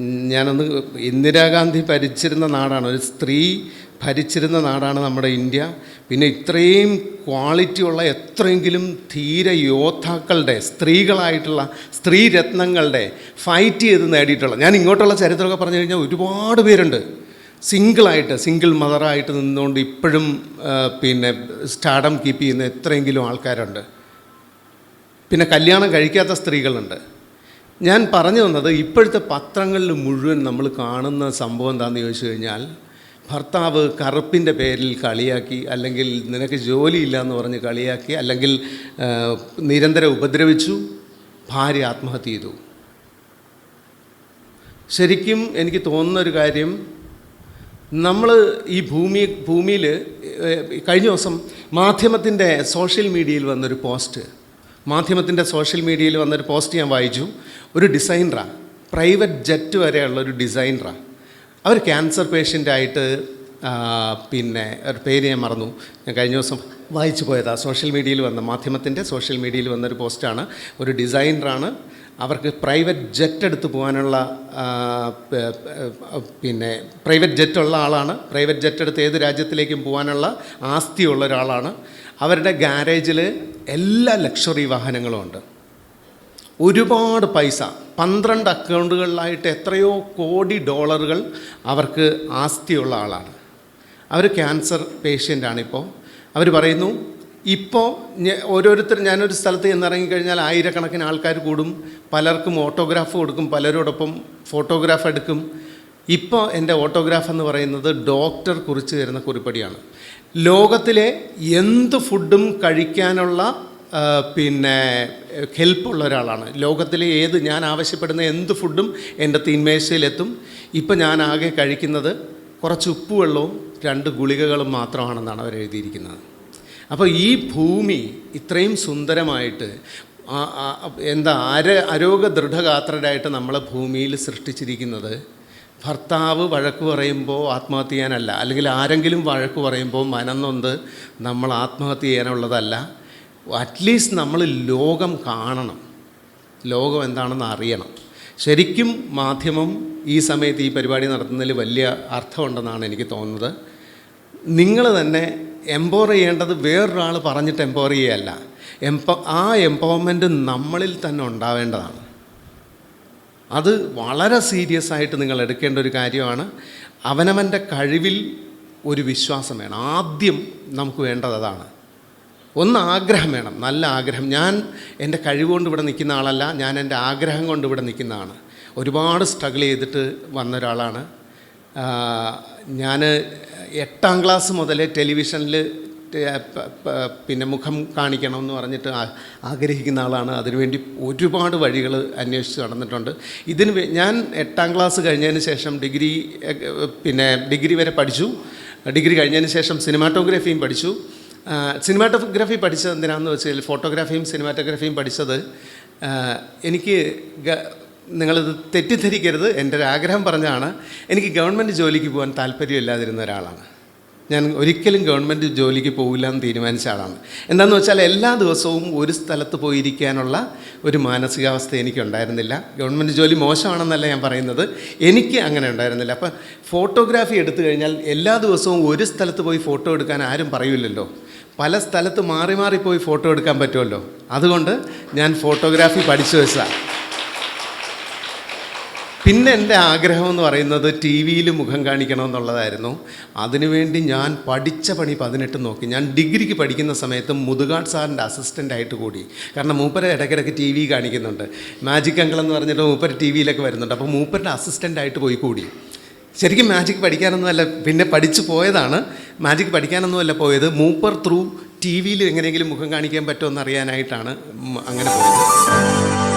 ഞാനൊന്ന് ഇന്ദിരാഗാന്ധി ഭരിച്ചിരുന്ന നാടാണ്. ഒരു സ്ത്രീ ഭരിച്ചിരുന്ന നാടാണ് നമ്മുടെ ഇന്ത്യ. പിന്നെ ഇത്രയും ക്വാളിറ്റിയുള്ള എത്രയെങ്കിലും ധീര യോദ്ധാക്കളുടെ സ്ത്രീകളായിട്ടുള്ള സ്ത്രീ രത്നങ്ങളുടെ ഫൈറ്റ് ചെയ്ത് നേടിയിട്ടുള്ള. ഞാൻ ഇങ്ങോട്ടുള്ള ചരിത്രമൊക്കെ പറഞ്ഞു കഴിഞ്ഞാൽ ഒരുപാട് പേരുണ്ട്. സിംഗിളായിട്ട് സിംഗിൾ മദറായിട്ട് നിന്നുകൊണ്ട് ഇപ്പോഴും പിന്നെ സ്റ്റാഡം കീപ്പ് ചെയ്യുന്ന എത്രയെങ്കിലും ആൾക്കാരുണ്ട്. പിന്നെ കല്യാണം കഴിക്കാത്ത സ്ത്രീകളുണ്ട്. ഞാൻ പറഞ്ഞു വന്നത് ഇപ്പോഴത്തെ പത്രങ്ങളിൽ മുഴുവൻ നമ്മൾ കാണുന്ന സംഭവം എന്താണെന്ന് ചോദിച്ചു കഴിഞ്ഞാൽ ഭർത്താവ് കറുപ്പിന്റെ പേരിൽ കളിയാക്കി അല്ലെങ്കിൽ നിനക്ക് ജോലിയില്ല എന്ന് പറഞ്ഞ് കളിയാക്കി അല്ലെങ്കിൽ നിരന്തരം ഉപദ്രവിച്ചു ഭാര്യ ആത്മഹത്യ ചെയ്തു. ശരിക്കും എനിക്ക് തോന്നുന്ന ഒരു കാര്യം നമ്മൾ ഈ ഭൂമി ഭൂമിയിൽ കഴിഞ്ഞ ദിവസം മാധ്യമത്തിന്റെ സോഷ്യൽ മീഡിയയിൽ വന്നൊരു പോസ്റ്റ് മാധ്യമത്തിന്റെ സോഷ്യൽ മീഡിയയിൽ വന്നൊരു പോസ്റ്റ് ഞാൻ വായിച്ചു. ഒരു ഡിസൈനറാണ് പ്രൈവറ്റ് ജെറ്റ് വരെയുള്ള ഒരു ഡിസൈനറാണ് അവർ ക്യാൻസർ പേഷ്യന്റായിട്ട് പിന്നെ ഒരു പേര് ഞാൻ മറന്നു. ഞാൻ കഴിഞ്ഞ ദിവസം വായിച്ചു പോയതാണ് സോഷ്യൽ മീഡിയയിൽ വന്ന മാധ്യമത്തിന്റെ സോഷ്യൽ മീഡിയയിൽ വന്നൊരു പോസ്റ്റാണ്. ഒരു ഡിസൈനറാണ്. അവർക്ക് പ്രൈവറ്റ് ജെറ്റ് എടുത്ത് പോകാനുള്ള പിന്നെ പ്രൈവറ്റ് ജെറ്റ് ഉള്ള ആളാണ്. പ്രൈവറ്റ് ജെറ്റ് എടുത്ത് ഏത് രാജ്യത്തിലേക്കും പോകാനുള്ള ആസ്തിയുള്ള ഒരാളാണ്. അവരുടെ ഗാരേജിൽ എല്ലാ ലക്ഷറി വാഹനങ്ങളും ഉണ്ട്. ഒരുപാട് പൈസ. പന്ത്രണ്ട് അക്കൗണ്ടുകളിലായിട്ട് എത്രയോ കോടി ഡോളറുകൾ അവർക്ക് ആസ്തിയുള്ള ആളാണ്. അവർ ക്യാൻസർ പേഷ്യന്റാണിപ്പോൾ അവർ പറയുന്നു ഇപ്പോൾ ഓരോരുത്തർ ഞാനൊരു സ്ഥലത്ത് ചെന്നിറങ്ങിക്കഴിഞ്ഞാൽ ആയിരക്കണക്കിന് ആൾക്കാർ കൂടും. പലർക്കും ഓട്ടോഗ്രാഫ് കൊടുക്കും. പലരോടൊപ്പം ഫോട്ടോഗ്രാഫ് എടുക്കും. ഇപ്പോൾ എന്റെ ഓട്ടോഗ്രാഫ് എന്ന് പറയുന്നത് ഡോക്ടർ കുറിച്ച് തരുന്ന കുറിപ്പടിയാണ്. ലോകത്തിലെ എന്ത് ഫുഡും കഴിക്കാനുള്ള പിന്നെ ഹെൽപ്പുള്ള ഒരാളാണ്. ലോകത്തിലെ ഏത് ഞാൻ ആവശ്യപ്പെടുന്ന എന്ത് ഫുഡും എന്റെ തീന്മേശയിലെത്തും. ഇപ്പം ഞാൻ ആകെ കഴിക്കുന്നത് കുറച്ച് ഉപ്പുവെള്ളവും രണ്ട് ഗുളികകളും മാത്രമാണെന്നാണ് അവർ എഴുതിയിരിക്കുന്നത്. അപ്പോൾ ഈ ഭൂമി ഇത്രയും സുന്ദരമായിട്ട് എന്താ അര അരോഗ ദൃഢഗാത്രരായിട്ട് നമ്മളെ ഭൂമിയിൽ സൃഷ്ടിച്ചിരിക്കുന്നത് ഭർത്താവ് വഴക്ക് പറയുമ്പോൾ ആത്മഹത്യ ചെയ്യാനല്ല അല്ലെങ്കിൽ ആരെങ്കിലും വഴക്ക് പറയുമ്പോൾ മനന്നൊന്ത് നമ്മൾ ആത്മഹത്യ ചെയ്യാനുള്ളതല്ല. അറ്റ്ലീസ്റ്റ് നമ്മൾ ലോകം കാണണം. ലോകം എന്താണെന്ന് അറിയണം. ശരിക്കും മാധ്യമം ഈ സമയത്ത് ഈ പരിപാടി നടത്തുന്നതിൽ വലിയ അർത്ഥമുണ്ടെന്നാണ് എനിക്ക് തോന്നുന്നത്. നിങ്ങൾ തന്നെ എംപവർ ചെയ്യേണ്ടത് വേറൊരാൾ പറഞ്ഞിട്ട് എംപവർ ചെയ്യുകയല്ല എംപ ആ എംപവർമെന്റ് നമ്മളിൽ തന്നെ ഉണ്ടാവേണ്ടതാണ്. അത് വളരെ സീരിയസ് ആയിട്ട് നിങ്ങൾ എടുക്കേണ്ട ഒരു കാര്യമാണ്. അവനവന്റെ കഴിവിൽ ഒരു വിശ്വാസം വേണം. ആദ്യം നമുക്ക് വേണ്ടത് അതാണ്. ഒന്ന് ആഗ്രഹം വേണം. നല്ല ആഗ്രഹം. ഞാൻ എന്റെ കഴിവുകൊണ്ട് ഇവിടെ നിൽക്കുന്ന ആളല്ല. ഞാൻ എന്റെ ആഗ്രഹം കൊണ്ട് ഇവിടെ നിൽക്കുന്നതാണ്. ഒരുപാട് സ്ട്രഗിൾ ചെയ്തിട്ട് വന്ന ഒരാളാണ്. ഞാൻ എട്ടാം ക്ലാസ് മുതൽ ടെലിവിഷനിൽ പിന്നെ മുഖം കാണിക്കണം എന്ന് പറഞ്ഞിട്ട് ആഗ്രഹിക്കുന്ന ആളാണ്. അതിനുവേണ്ടി ഒരുപാട് വഴികൾ അന്വേഷിച്ച് നടന്നിട്ടുണ്ട്. ഇതിന് ഞാൻ എട്ടാം ക്ലാസ് കഴിഞ്ഞതിന് ശേഷം ഡിഗ്രി പിന്നെ ഡിഗ്രി വരെ പഠിച്ചു. ഡിഗ്രി കഴിഞ്ഞതിന് ശേഷം സിനിമാറ്റോഗ്രഫിയും പഠിച്ചു. സിനിമാറ്റോഗ്രാഫി പഠിച്ചത് എന്തിനാണെന്ന് വെച്ചാൽ ഫോട്ടോഗ്രാഫിയും സിനിമാറ്റോഗ്രഫിയും പഠിച്ചത് എനിക്ക് നിങ്ങളിത് തെറ്റിദ്ധരിക്കരുത്. എന്റെ ഒരു ആഗ്രഹം പറഞ്ഞാണ് എനിക്ക് ഗവൺമെന്റ് ജോലിക്ക് പോകാൻ താല്പര്യമില്ലാതിരുന്ന ഒരാളാണ്. ഞാൻ ഒരിക്കലും ഗവൺമെന്റ് ജോലിക്ക് പോകില്ല എന്ന് തീരുമാനിച്ച ആളാണ്. എന്താണെന്ന് വെച്ചാൽ എല്ലാ ദിവസവും ഒരു സ്ഥലത്ത് പോയിരിക്കാനുള്ള ഒരു മാനസികാവസ്ഥ എനിക്കുണ്ടായിരുന്നില്ല. ഗവൺമെന്റ് ജോലി മോശമാണെന്നല്ല ഞാൻ പറയുന്നത്. എനിക്ക് അങ്ങനെ ഉണ്ടായിരുന്നില്ല. അപ്പം ഫോട്ടോഗ്രാഫി എടുത്തു കഴിഞ്ഞാൽ എല്ലാ ദിവസവും ഒരു സ്ഥലത്ത് പോയി ഫോട്ടോ എടുക്കാൻ ആരും പറയില്ലല്ലോ. പല സ്ഥലത്ത് മാറി മാറി പോയി ഫോട്ടോ എടുക്കാൻ പറ്റുമല്ലോ. അതുകൊണ്ട് ഞാൻ ഫോട്ടോഗ്രാഫി പഠിച്ചു വെച്ചതാണ്. പിന്നെ എന്റെ ആഗ്രഹം എന്ന് പറയുന്നത് ടി വിയിൽ മുഖം കാണിക്കണം എന്നുള്ളതായിരുന്നു അതിനുവേണ്ടി ഞാൻ പഠിച്ച പണി പതിനെട്ട് നോക്കി. ഞാൻ ഡിഗ്രിക്ക് പഠിക്കുന്ന സമയത്ത് മുതുകാട് സാറിന്റെ അസിസ്റ്റന്റ് ആയിട്ട് കൂടി. കാരണം മൂപ്പര ഇടയ്ക്കിടയ്ക്ക് ടി വി കാണിക്കുന്നുണ്ട്. മാജിക് അങ്കിൾ എന്ന് പറഞ്ഞിട്ട് മൂപ്പര് ടി വിയിലൊക്കെ വരുന്നുണ്ട്. അപ്പോൾ മൂപ്പരുടെ അസിസ്റ്റന്റ് ആയിട്ട് പോയി കൂടി. ശരിക്കും മാജിക് പഠിക്കാനൊന്നുമല്ല പിന്നെ പഠിച്ചു പോയതാണ്. മാജിക് പഠിക്കാനൊന്നുമല്ല പോയത്. മൂപ്പർ ത്രൂ ടി വിയിൽ എങ്ങനെയെങ്കിലും മുഖം കാണിക്കാൻ പറ്റുമെന്ന് അറിയാനായിട്ടാണ് അങ്ങനെ പോയത്.